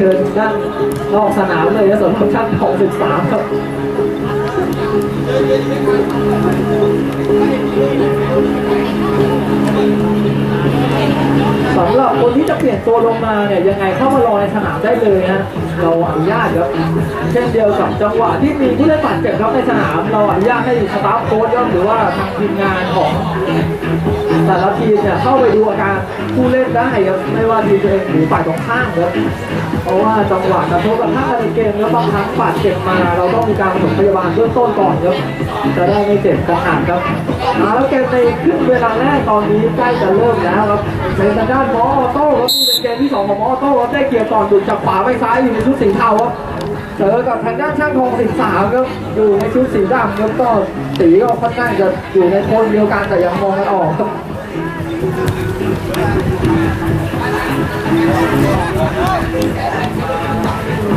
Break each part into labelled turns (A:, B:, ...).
A: เชิญด้านนอกสนามเลยนะสำหรับช่างทอง13ครับสำหรับคนที่จะเปลี่ยนตัวลงมาเนี่ยยังไงเข้ามารอในสนามได้เลยนะเราอนุญาตครับเช่นเดียวกับจังหวะที่มีผู้เล่นบาดเจ็บครับในสนาม เราอนุญาตให้สตาฟโค้ชหรือว่าทางทีมงานของ แต่ละทีมเนี่ยเข้าไปดูอาการผู้เล่นได้ครับไม่ว่าทีมตัวเองหรือฝ่ายตรงข้ามครับเพราะว่าจังหวะกระทบกระทั่งในเกมแล้วบางครั้งบาดเจ็บมา เราต้องมีการปฐมพยาบาลเบื้องต้นก่อนครับจะได้ไม่เจ็บกระหันครับเอาแล้วเกมในครึ่งเวลาแรกตอนนี้ใกล้จะเริ่มแล้วครับเป็นทางด้านมออโต้ครับนี่เป็นเกมที่สองของมออโต้ครับได้เกียร์ก่อนดุดจากขวาไปซ้ายอยู่ในชุดสีเทาครับ เจอกับทางด้านช่างทองสิบสามครับอยู่ในชุดสีดำครับก็สีก็ค่อนข้างจะอยู่ในโทนเดียวกันแต่ยังมองกันออกครับ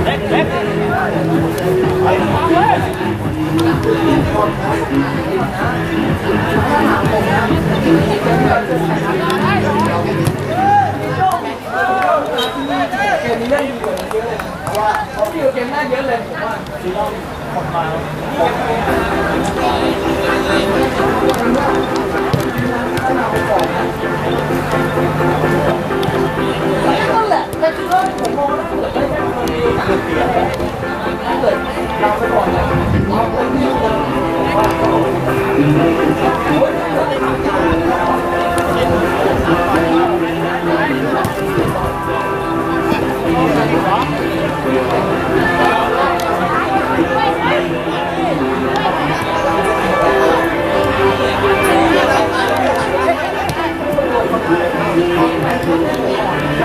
A: เกมนี้ เล่นดีกว่าเยอะเลยเพราะว่าเขาดีกว่าเกมหน้าเยอะเลยผมว่าซีรอนออกมานั่นแหละแต่คือว่าผมมองว่าถ้าเกิดไม่ได้คนมีโอกาเปลี่ยนถ้าเกิดเราไปก่อนนะ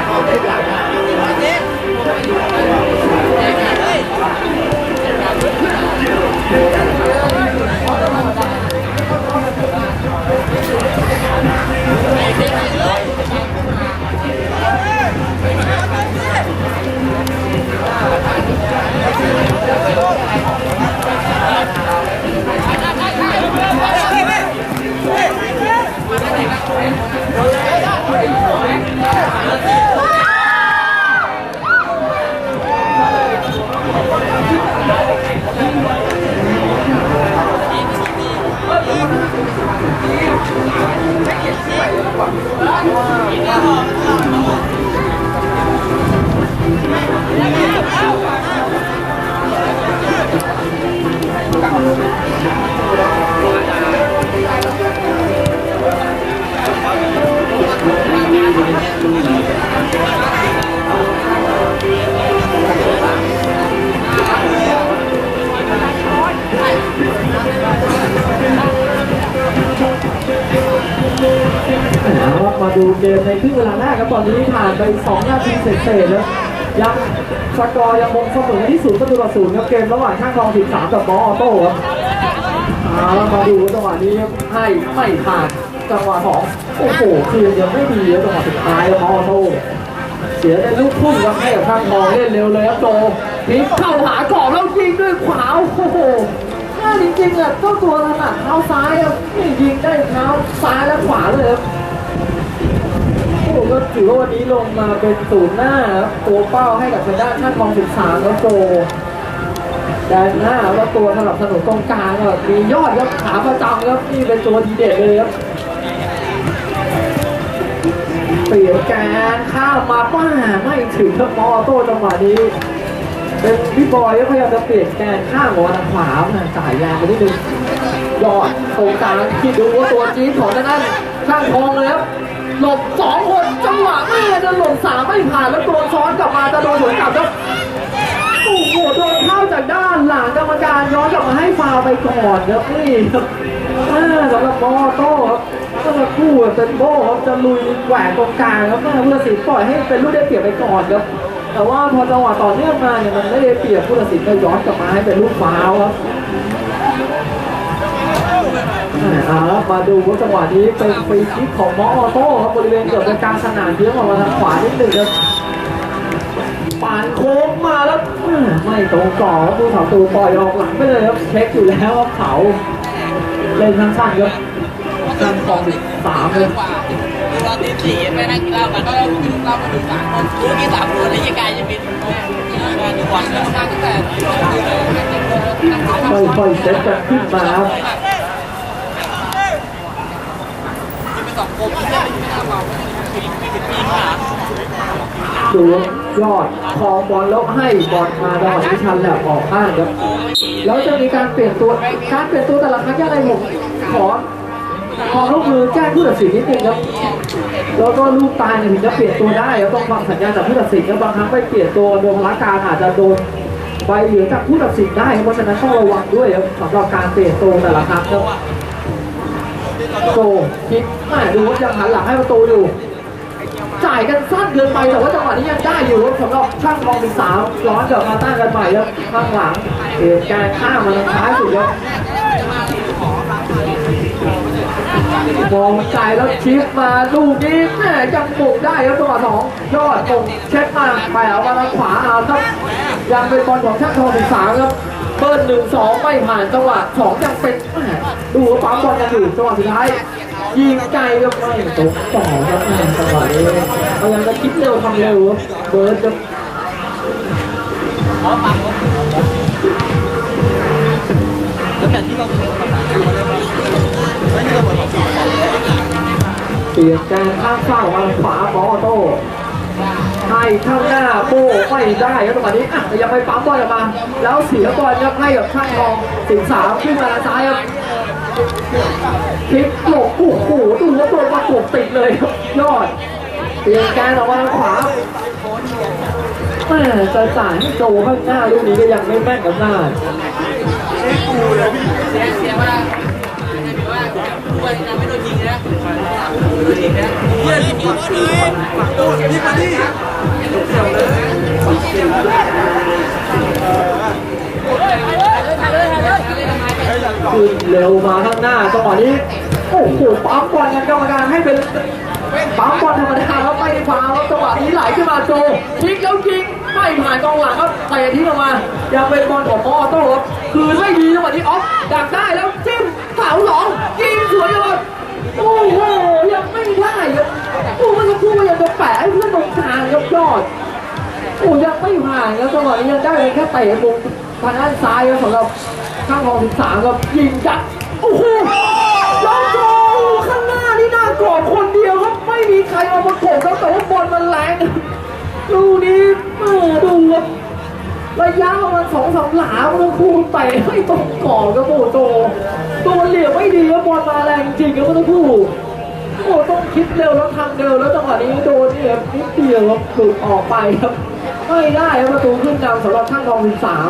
A: เอาไปหลังนะ อนนี้ผ่านไป 2 นาทีเศษๆแล้วยังสกอร์ยังคงเสมอที่ศูนย์ประตูต่อศูนย์ครับเกมระหว่างช่างทอง13กับมออโต้ครับเอาละมาดูจังหวะนี้ครับให้ไม่ผ่านจังหวะสองโอ้โหคืนยังไม่ดีจังหวะสุดท้ายบมออโต้เสียได้ลูกพุ่งครับให้กับช่างทองเล่นเร็วเลยครับโจพลิกเข้าหากรอบแล้วยิงด้วยขวาโอ้โหถ้าจริงๆอะเจ้าตัวถนัดเท้าซ้ายอะนี่ยิงได้เท้าซ้ายและขวาเลยครับ โอ้โหก็ถือว่าวันนี้ลงมาเป็นศูนย์หน้าตัวเป้าให้กับทางด้านชาติมองสิบสามแล้วโจแดนหน้าแล้วตัวสนับสนุนตรงกลางแบบมียอดครับขาประจำครับนี่เป็นตัวดีเด็ดเลยครับเปลี่ยนแกนข้ามมาป้าไม่ถึงครับมอโต้จังหวะนี้เป็นพี่บอยก็พยายามจะเปลี่ยนแกนข้างหัวทางขวานะจ่ายยางไปนิดนึงยอดตรงกลางที่ดูว่าตัวจี๊ดของด้านข้างทองเลยครับ หลบสองคนจังหวะแม่จะหลบสามไม่ผ่านแล้วตัวซ้อนกลับมาจะโดนสวนกลับครับโอ้โหโดนเข้าจากด้านหลังกรรมการย้อนกลับมาให้ฟาวไปก่อนครับนี่ครับอ่าสำหรับมอโต้ครับก็มาคู่เซนโบครับจะลุยแหวกตรงกลางครับแม่ผู้ตัดสินปล่อยให้เป็นลูกได้เปรียบไปก่อนครับแต่ว่าพอจังหวะต่อเนื่องมาเนี่ยมันไม่ได้เปรียบผู้ตัดสินก็ย้อนกลับมาให้เป็นลูกฟาวครับ เอาละมาดูว่าจังหวะนี้เป็นฟรีคิกของมออโต้ครับบริเวณเกือบจะกลางสนามเยื้องออกมาทางขวานิดหนึ่งครับปานโค้งมาแล้วอ่าไม่ตรงกรอบครับผู้สาวตูปล่อยออกหลังไปเลยครับเช็คอยู่แล้วครับเขาเล่นสั้นๆครับสั้นของสามเลย
B: ตอนที่สี่ไปนั่งกินเหล้ากันก็กินเหล้ามาถึงสามคนรู้กี่สามคนแล้วยังไงจะเป็นทุกวันก็ทำงานตั้งแต่
A: ค่อยๆเซตกันขึ้นมาครับ
B: เป็น สอง
A: ยอดคองบอลแล้วให้บอลมาจังหวะที่ชันแหลบออกข้างครับแล้วจะมีการเปลี่ยนตัวการเปลี่ยนตัวแต่ละครั้งยังไงผมขอขอลูกมือแจ้งผู้ตัดสินนิดนึงครับแล้วก็ลูกตายเนี่ยถึงจะเปลี่ยนตัวได้ครับต้องฟังสัญญาณจากผู้ตัดสินครับบางครั้งไปเปลี่ยนตัวโดนละการอาจจะโดนใบเหลืองจากผู้ตัดสินได้เพราะฉะนั้นต้องระวังด้วยครับสำหรับการเปลี่ยนตัวแต่ละครั้งครับ โตคิดแม่ดูว่ายังหันหลังให้ประตูอยู่ จ่ายกันสั้นเกินไปแต่ว่าจังหวะนี้ยังได้อยู่รับสำหรับช่างทองถึงสามร้อนกับมาตั้งกันใหม่ครับข้างหลังเปลี่ยนการข้ามมาทางซ้ายสุดครับมองใจแล้วชิปมาลูกนี้แม่ยังบุกได้ครับจังหวะสองยอดตรงเช็คมาไปเอามาทางขวาเอาครับยังเป็นบอลของช่างทองถึงสามครับ เบิร์นหนึ่งสองไม่ผ่านจังหวะสองยังเป็นแม่ดูว่าปั๊มบอลกันอยู่จังหวะสุดท้ายยิงไกลก็ไม่ตกต่อครับแม่จังหวะนี้พยายามจะคิดเร็วทำเร็วครับเบิร์ดจะ
B: เป
A: ลี่ยนการข้างเฝ้าวมาขวาบอลโต้ ให้ข้างหน้าโป้ไม่ได้ครับจังหวะนี้อะแต่ยังไปปั๊มบอลออกมา แล้วเสียบอลครับให้กับช่างทองสิงสามขึ้นมาทางซ้ายครับพลิกหลบโอ้โหดูว่าตัวประกบติดเลยครับยอดเปลี่ยนการออกมาทางขวาแม่จะจ่ายให้โจข้างหน้าลูกนี้ก็ยังไม่แม่นกับหน้า
B: ควรจะไม่โดนยิงนะโดนยิงนะเพื่อนยิงเลยฝั่งโดนยิงมาดิ
A: ขึ้นเร็วมาข้างหน้าจังหวะนี้โอ้โหปั๊มบอลกันกรรมการให้เป็นปั๊มบอลธรรมดาแล้วไม่ได้ฟาวครับจังหวะนี้ไหลขึ้นมาโจทิ้งแล้วยิงไม่ผ่านกองหลังครับเตะทิ้งออกมายังเป็นบอลของมอโต้ครับคือไม่ดีจังหวะนี้ออฟดักได้แล้วาสองยิงสวยเลยโอ้โหยังไม่ได้ครับโอ้เมื่อสักครู่ยังจะแปะให้เพื่อนตรงกลางครับยอดโอ้ยังไม่ผ่านครับจังหวะนี้ยังได้แค่เตะมุมทางด้านซ้ายครับสำหรับข้างของสิบสามครับยิงยัดโอ้โหลองโจข้างหน้านี่น่ากอดคนเดียวครับไม่มีใครมาประกบครับแต่ว่าบอลมันแรงลูนี้เออดูครับ ระยะประมาณสองสามหลาทั้งคู่เตะไม่ตรงกรอบครับโอ้โหโจตัวเหลี่ยมไม่ดีครับบอลมาแรงจริงครับทั้งคู่โอ้ต้องคิดเร็วแล้วทำเร็วแล้วจังหวะนี้โดนเนี่ยนิดเดียวครับหลุดออกไปครับ ไม่ได้ครับประตูขึ้นนำสำหรับช่างทองสิบสาม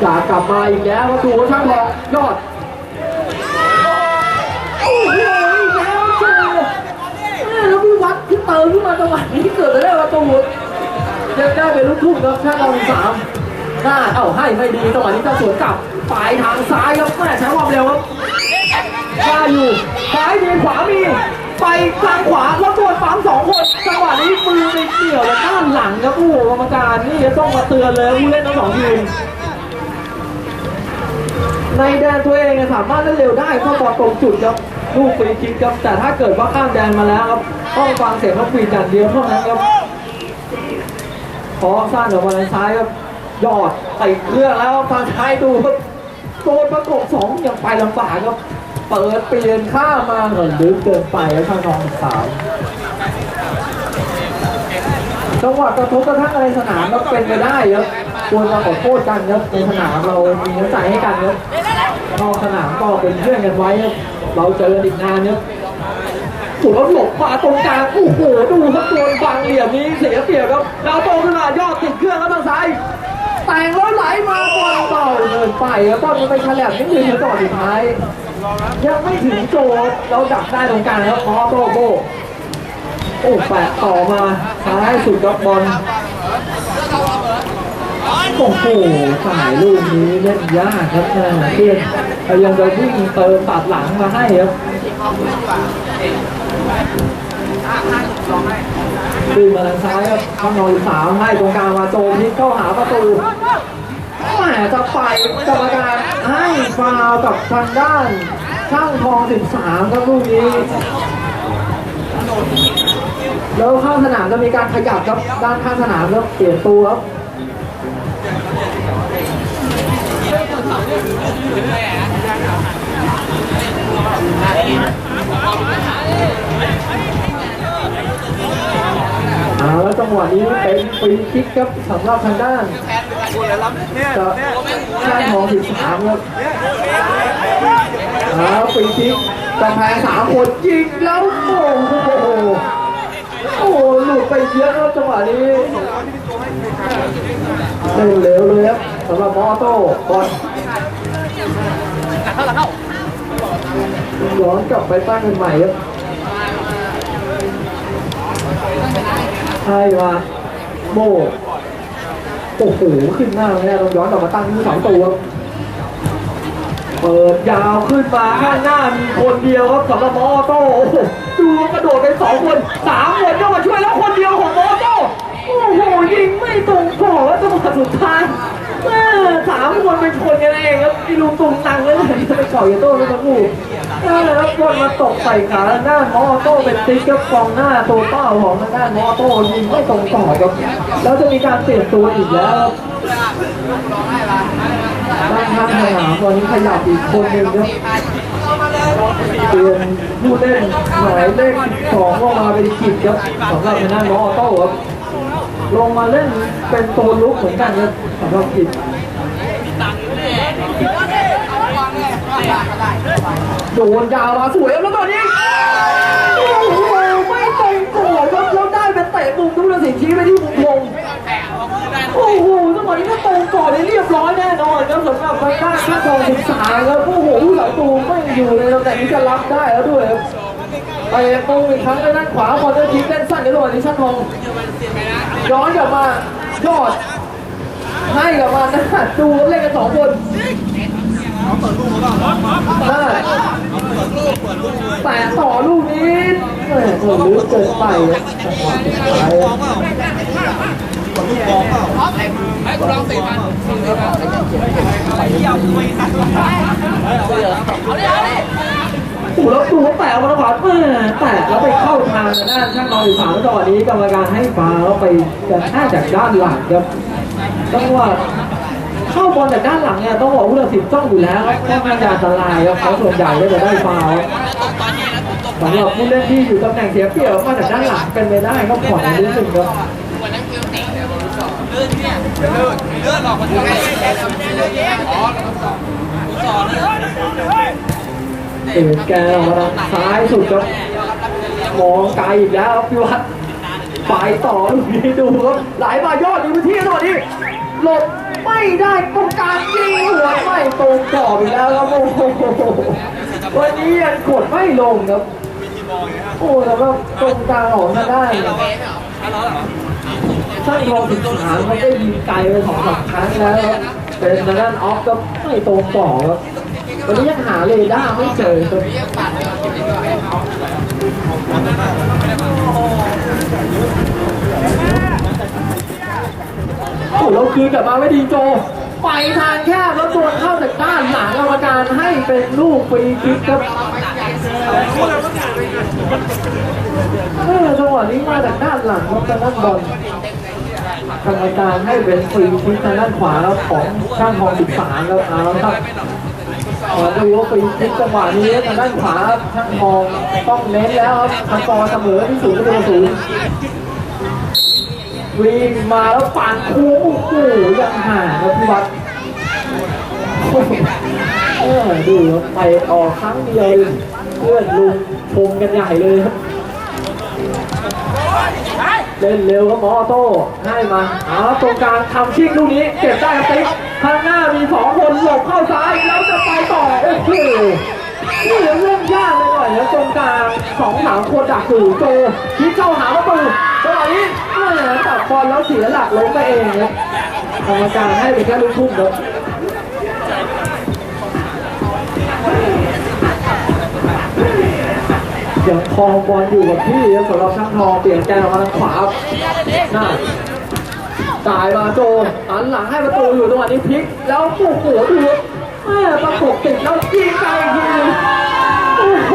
A: อยากกลับมาอีกแล้วประตูช่างทองยอดโอ้โหอีกแล้วเจอแม่แล้วพี่ วัดที่เติมขึ้นมาจังหวะนี้เกิดอะไรประตูยังได้เป็นลูกทุ่งครับช่างทองสามหน้าเอ้าให้ไม่ดีจังหวะนี้จ้าสวนกลับปลายทางซ้ายครับแม่ใช้ความเร็วครับซ้าอยู่ซ้ายมีขวามีไปทางขวาแล้วตัวปั๊มสองคนจังหวะนี้มือไปเกี่ยวแล้วด้านหลังครับโอ้โหกรรมการนี่จะต้องมาเตือนเลยผู้เล่นทั้งสองทีมในแดนตัวเองนะสามารถเล่นเร็วได้ถ้าบอลตรงจุดครับ ลูกฟรีคิกครับ แต่ถ้าเกิดว่าข้ามแดนมาแล้วครับ ต้องฟังเสียงเขาฟรีอย่างเดียวเท่านั้นครับขอสร้างออกมาทางซ้ายครับยอดใส่เครื่องแล้วทางซ้ายดูครับโดนประกบสองยังไปลำบากครับ เปิดเปลี่ยนข้ามาเหมือนลึกเกินไปแล้วทางนองสามจังหวะกระทบกระทั่งอะไรสนามก็เป็นไปได้ครับควรมาขอโทษกันครับในสนามเรามีน้ำใจให้กันครับ นอกสนามก็เป็นเพื่อนกันไว้ครับเราเจอกันอีกนานครับถูกแล้วหลบมาตรงกลางโอ้โหดูครับโดนบังเหลี่ยมนี้เสียเปรียบครับดาวโตขึ้นมายอดติดเครื่องแล้วทางซ้ายแต่งแล้วไหลมาบอลเต่าเดินไปครับบอลมันไปฉลับนิดนึงครับจังหวะสุดท้าย ยังไม่ถึงโจทย์เราดักได้ตรงกลางแล้วพอโตโบโอ้แปะต่อมาซ้ายสุดกับบอลโอ้โหสายลูกนี้เล่นยากครับนะเพื่อน พยายามจะวิ่งเติมตัดหลังมาให้ครับดึงมาทางซ้ายครับข้างนอนสามให้ตรงกลางมาโจมพลิกเข้าหาประตูแหมจะไปกรรมการให้ฟาวกับทางด้านช่างทอง13ครับลูกนี้แล้วข้างสนามจะมีการขยับครับด้านข้างสนามแล้วเปลี่ยนตัวครับ เอาแล้วจังหวะนี้เป็นฟรีคิกครับสำหรับทางด้านจะช่างทองสิบสามครับเอาฟรีคิกกำแพงสามคนยิงแล้วโอ้โหโอ้โหหลุดไปเยอะครับจังหวะนี้เร็วเร็วเลยครับสำหรับมอโต้บอล ย้อนกลับไปตั้งกันใหม่ครับใช่ว่าโบโอ้โหขึ้นหน้าแน่ต้องย้อนกลับมาตั้งที่เสาตัวเปิดยาวขึ้นมาข้างหน้ามีคนเดียวครับสำหรับมอโต้โอ้โหดูกระโดดไปสองคนสามคนก็มาช่วยแล้วคนเดียวของมอโต้โอ้โหยิงไม่ตรงกรอบแล้วจังหวะสุดท้าย แม่สามคนเป็นคนกันเองครับอีลุงตุงตังเลยนะไปเกาเยโต้แล้วมาพูดนั่แหละครับอลมาตกใส่ขาหน้ามอโต้เป็นติ๊กครับกองหน้าตัวเป้าของทางด้านมอโต้ยิงไม่ตรงต่อครับแล้วจะมีการเปลี่ยนตัวอีกแล้วด้านข้างสนามตอนนี้ขยับอีกคนหนึ่งครับเปลี่ยนผู้เล่นหมายเลขสองลงมาเป็นกิจครับสำหรับทางด้านมอโต้ครับ ลงมาเล่นเป็นตัวลุกเหมือนกันครับสำหรับกิจโดนยาวมาสวยแล้วตอนนี้โอ้โหไม่ตรงโกรธครับแล้วได้เป็นเตะมุมทุกสิชี้ไปที่มุมวงโอ้โหจังหวะนี้ถ้าตรงก่อนนี่เรียบร้อยแน่นอนครับสำหรับไฟฟ้าข้าทองศึกษาครับโอ้โหผู้หลังตูไม่อยู่ในตำแหน่งนี้จะรับได้แล้วด้วยครับไปตรงอีกครั้งด้านขวาบอลจะทิ้งเล่นสั้นในระหว่างนี้ชาติทอง ย้อนกลับมายอด ให้กลับมานะดูเล่นกันสองคนได้แต่ต่อลูกนี้แหม่โหลึกเกินไปอะจังหวะสุดท้ายอะ
B: ให้กูลองสี่พัน
A: โอ้แล้วดูเขาแตะออกมาแล้วขวาแม่แตะแล้วไปเข้าทางด้านช่างนอนอยู่สามจังหวะนี้กรรมการให้ฟาวไปจะแค่จากด้านหลังครับจังหวะเข้าบอลจากด้านหลังเนี่ยต้องบอกผู้ตัดสินจ้องอยู่แล้วครับค่อนข้างจะอันตรายครับเขาส่วนใหญ่ก็จะได้ฟาวล์
B: ตอก
A: สำหรับผู้เล่นที่อยู่ตำแหน่งเสียเปรียบมาจากด้านหลังเป็นไปได้ก็ผ่อนนิดนึงครับ
B: วันนั้นคือเตะเนี่ยเลื่อนเนี่ยเลื่อนเลื่อนออกมาทำไมอ๋อสอนเลย
A: ตื่นแกออกมาทางซ้ายสุดครับมองไกลอีกแล้วครับพี่วัดไปต่อลูกนี้ดูครับไหลมายอดอยู่ที่ตอนนี้หลบไม่ได้ตรงกลางยิงหัวไม่ตรงกรอบอีกแล้วครับโอ้โหวันนี้ยังกดไม่ลงครับโอ้แล้วก็ตรงกลางออกมาได้ช่างทองถึงสามไม่ได้ยิงไกลไปสองสามครั้งแล้วเป็นทางด้านออฟก็ไม่ตรงกรอบครับ วันนี้ยังหาเรดาร์ไม่เจอครับโอ้โหเราคืนกลับมาไม่ดีโจ ไปทางแคบแล้วตัวเข้าจากด้านหลังกรรมการให้เป็นลูกฟรีคิกครับเออจังหวะนี้มาจากด้านหลังครับทางด้านบอลกรรมการให้เป็นฟรีคิกทางด้านขวาแล้วของช่างทองสิบสามแล้วเอาละครับ ขอดูว่าฟรีคิกจังหวะนี้ทางด้านขวาช่างทองต้องเน้นแล้วครับทางกอเสมอที่ศูนย์ประตูศูนย์วิ่งมาแล้วปั่นคู่โอ้โหยังห่างครับพี่วัดเออดูไปออกครั้งเดียวเพื่อนลุงชมกันใหญ่เลยครับเล่นเร็วครับหมอออโต้ให้มาเอาตรงกลางทำชิกลูกนี้เก็บได้ครับติ๊ก ข้างหน้ามีสองคนหลบเข้าซ้ายแล้วจะไปต่อโอ้โหนี่เรื่องยากเลยหน่อยนะตรงกลางสองสามคนดักอยู่โจยิงเข้าหาประตูจังหวะนี้แม่ตัดบอลแล้วเสียหลักล้มไปเองครับกรรมการให้เป็นแค่ลูกทุ่มครับยังคลองบอลอยู่กับที่สำหรับช่างทองเปลี่ยนแกนออกมาทางขวาครับน่า จ่ายมาโจหันหลังให้ประตูอยู่ตรงนี้พลิก แล้วโอ้โหดูแม่ประกบติดแล้วยิงไกลอีกทีนึงโอ้โห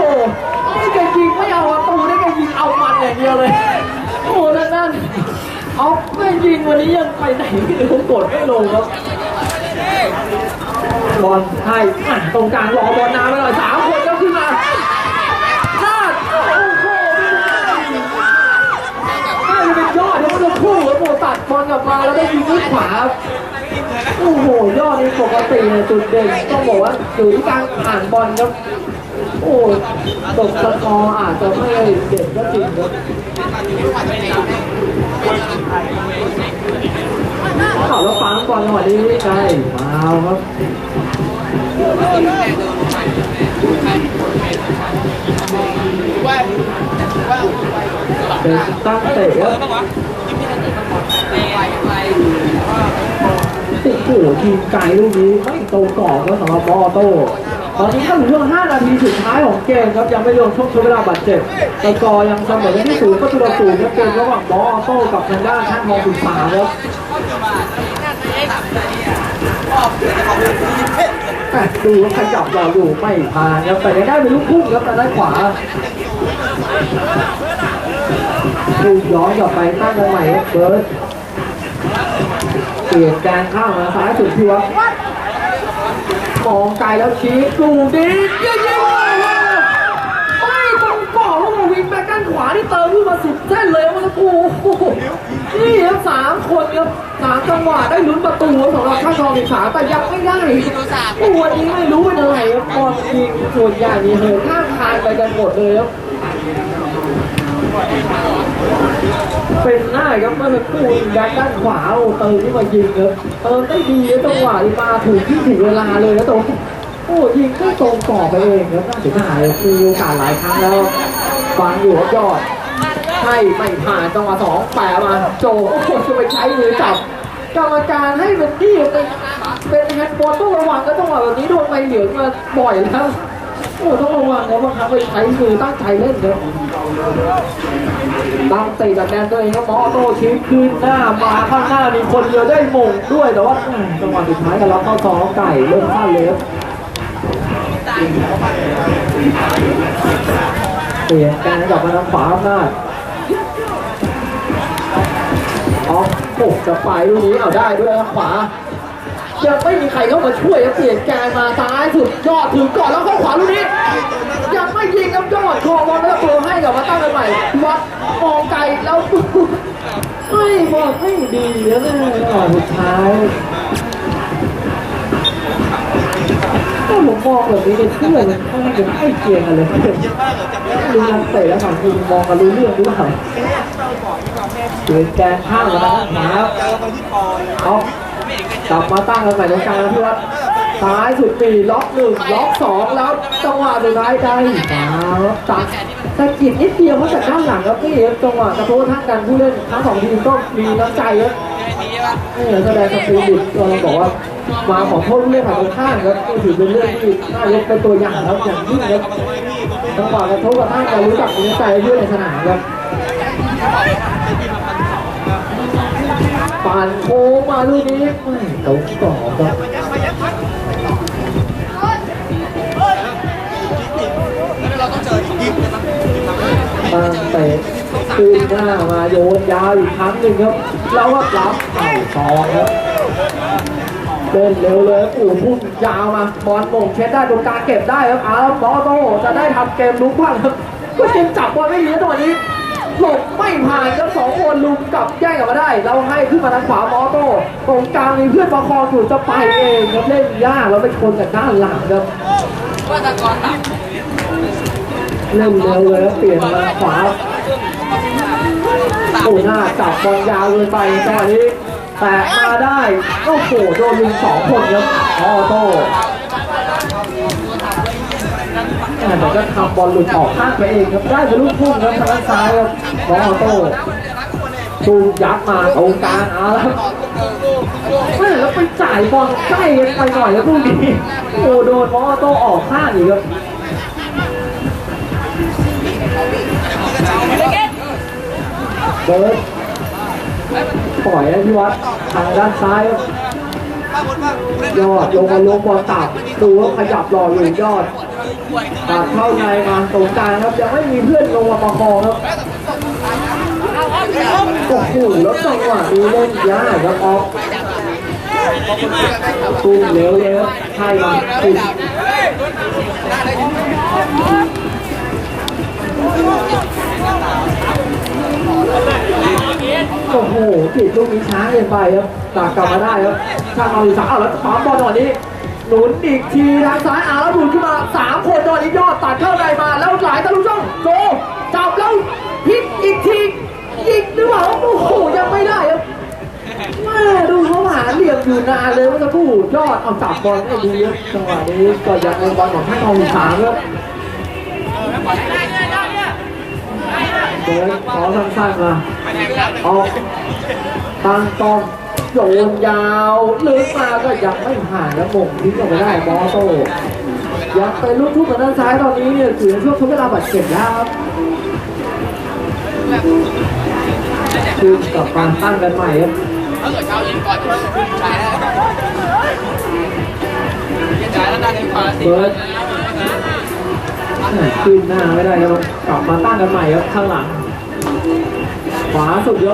A: นี่แกยิงไม่เอาประตูนี่แกยิงเอามันอย่างเดียวเลยโอ้โหนั่นนั่นเอาไม่ยิงวันนี้ยังไปไหนไม่รู้กดไม่ลงครับบอลให้อะตรงกลางรอบอลนานไปหน่อยสามคนก็ขึ้นมาลาดโอ้โหน่าจะเป็นยอดที่มันจะ คู่แล้วโมตัดบอลกลับมาแล้วได้ยิงด้วยขวาครับโอ้โหยอดนี่ปกติเนี่ยจุดเด่นต้องบอกว่าอยู่ที่การผ่านบอลครับโอ้ตกสกออาจจะไม่เด่นก็จริงครับข่าวแล้วฟังก่อนจังหวะนี้ใช่มาครับเป็นตั้งเตะครับ โอ้โหทีมไกลลูกนี้ไม่ตรงกรอบครับสำหรับบอโต้ตอนนี้เข้าถึงช่วง 5 นาทีสุดท้ายของเกมครับยังไม่รวมช่วงเวลาบาดเจ็บสกอร์ยังเสมอกันที่ศูนย์ประตูต่อศูนย์ครับเกมระหว่างบอโต้กับทางด้านท่านมองสุดสาครับแม่ดูว่าขยับรออยู่ไม่ผ่านครับแต่ได้เป็นลูกพุ่งครับแต่ด้านขวา ดูย้อนกลับไปตั้งกันใหม่เบิร์ดเปลี่ยนแกนข้างมาซ้ายสุดที่วัดมองไกลแล้วชี้ดูดีเยี่ยมเลยไม่ตรงกรอบว่าวิ่งแบ็คด้านขวาที่เติมขึ้นมาสุดเส้นเลยมันโอ้นี่ครับสามคนครับสามจังหวะได้ลุ้นประตูสำหรับข้างทองอีกสามแต่ยังไม่ได้โอ้วันนี้ไม่รู้เป็นอะไรครับบอลยิงส่วนใหญ่นี่เหินข้างคานไปกันหมดเลยครับ เป็นหน้าครับเมื่อสักครู่ยิงยัดด้านขวาโอ้เติมที่มายิงครับเติมได้ดีครับจังหวะมาถูกที่ถึงเวลาเลยนะตรงโอ้ยิงไม่ตรงกรอบไปเองครับน่าเสียดายครับมีโอกาสหลายครั้งแล้วฟังอยู่ยอดให้ไม่ผ่านจังหวะสองแปะมาโจโอ้โหจะไปใช้มือจับกรรมการให้เป็นที่เป็นเป็นแฮนด์บอลต้องระวังก็จังหวะแบบนี้โดนใบเหลืองมาบ่อยแล้ว โอ้ต้องระวังนะบาครั้งไปใช้มือตั้งใจเล่นครับตั้งตีจากแดนตัวเองก็มอโต้ชี้คืนหน้ามาข้างหน้ามีคนเดียวได้มงด้วยแต่ว่าจังหวะสุดท้ายกันรับเข้าซองไก่เริ่มสั้นเลยครับเปลี่ยนการกลับมาทางขวาอำนาจออกโอ้จะไปลูกนี้เอาได้ด้วยนะขวา ยังไม่มีใครเข้ามาช่วยครับเปลี่ยนแกนมาซ้ายสุดยอดถึงก่อนแล้วเข้าขวาลูกนี้ยังไม่ยิงครับยอดคอบอลแล้วตัวให้กับมาตั้งกันใหม่วัดมองไกลแล้วไม่บอลไม่ดีแล้วนะอ่าสุดท้ายถ้าผมมองแบบนี้ในเพื่อนค่อนข้างจะใกล้เคียงกันเลยดูนักเตะแล้วฝั่งคุณมองกันรู้เรื่องหรือเปล่าเปลี่ยนแกข้างมแล้วนะครับเอา กลับมาตั้งกันใหม่ตรงกลางนะพี่วัดซ้ายสุดปีล็อกหนึ่งล็อกสองแล้วจังหวะสุดท้ายได้ครับตัดสะกิดนิดเดียวเพราะจากด้านหลังครับพี่ครับจังหวะกระโดดทักกันผู้เล่นทั้งสองทีมก็มีน้ำใจครับนี่แสดงสปิริตตัวเราบอกว่ามาขอโทษผู้เล่นฝ่ายตรงข้ามครับถือเป็นเรื่องที่น่ายกเป็นตัวอย่างแล้วอย่างยิ่งครับจังหวะกระทบกระทั่งกันรู้จักมีน้ำใจเพื่อนในสนามครับ ผ่นโค้งมาลูกนี้ไม่ตรงกรอครับตั้งเตะคืนหน้ามาโยนยาวอีกครั้งหนึ่งครับ แล้วก็รับเข่าซองครับเดินเร็วเลยอู่พุ่งยาวมาบอลมงเช็ดได้ตรงกลางเก็บได้ครับอาร์บอโตจะได้ทำเกมลุกบ้างครับก็ยังจับบอลไม่ดีนะตอนนี้ หลบไม่ผ่านครับสองคนลุมกลับแย่งกลับมาได้ เราให้ขึ้นมาทางขวามอโต้ตรงกลางมีเพื่อนประคองอยู่จะไปเองครับเล่นยากแล้วไปชนกับด้านหลังครับ
B: ว่าตะกอนต่
A: เล่นเร็วเลยครับเปลี่ยนมาขวาโอ้หน้าจับบอลยาวเลยไปจังหวะนี้แตะมาได้โอ้โหโดนลุมสองคนครับออโต้ แต่ก็ทำบอลหลุดออกข้างไปเองครับได้เป็นลูกพุ่งครับทางด้านซ้ายครับออโต้ตูยัดมาตรงกลางเอาแล้วแม่แล้วไปจ่ายบอลใกล้กันไปหน่อยแล้วพวกนี้โอ้โดนมอโต้ออกข้างอีกครับเบิร์ดปล่อยให้พี่วัดทางด้านซ้ายครับ
B: ป้าคนว่าย
A: อดลงมาลงบอลตับดูว่าขยับรออยู่ยอด ตัดเข้าในมาตรงกลางครับยังไม่มีเพื่อนลงมาประคองครับโอ้โหแล้วจังหวะนี้เล่นยากครับออกตุ้มเร็วเลยครับใช่มาติดโอ้โหติดลูกนี้ช้าเกินไปครับตากกลับมาได้ครับช่างเอาอยู่สามเอาแล้วปั๊มบอลหน่อยนี้ หนุนอีกทีทางซ้ายอาแล้วหนุนขึ้นมาสามคนตอนนี้ยอดตัดเข้าในมาแล้วหลายตะลุช่องโซจับแล้วพลิกอีกทียิงหรือเปล่าโอ้โหยังไม่ได้ครับแม่ดูเขาหาเหลี่ยมอยู่นานเลยเมื่อสักครู่ยอดเอาจับบอลไม่ดีครับจังหวะนี้ก็ยังเป็นบอลของท่านทองสามครับเดินขอสั้นๆมาออกตั้งตอง โยนยาวลึกมาก็ยังไม่ผ่านแล้วมงทิ้งออกไปได้บอโต้ยังเป็นลูกทุ่งทางด้านซ้ายตอนนี้เนี่ยถือช่วงทดเวลาบาดเจ็บแล้วครับคือกับกาตั้งกันใหม่ครับ
B: ถ้าเกิดเช้ายิงก่อนจ่ายแล้วจ่ายแล้วด้านขวาสิ
A: เบิร์ดขึ้นหน้าไม่ได้ครับกลับมาตั้งกันใหม่ครับข้างหลังขวาสุดย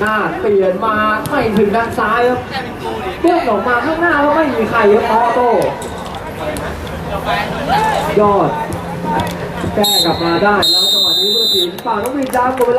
A: หน้าเปลี่ยนมาไม่ถึงด้านซ้ายครับเลื่อนออกมาข้างหน้าก็ไม่มีใครครับออโต้ยอด แก้กลับมาได้แล้วจังหวะนี้ผู้ตัดสินป่าต้องมีดาวหมดเวลา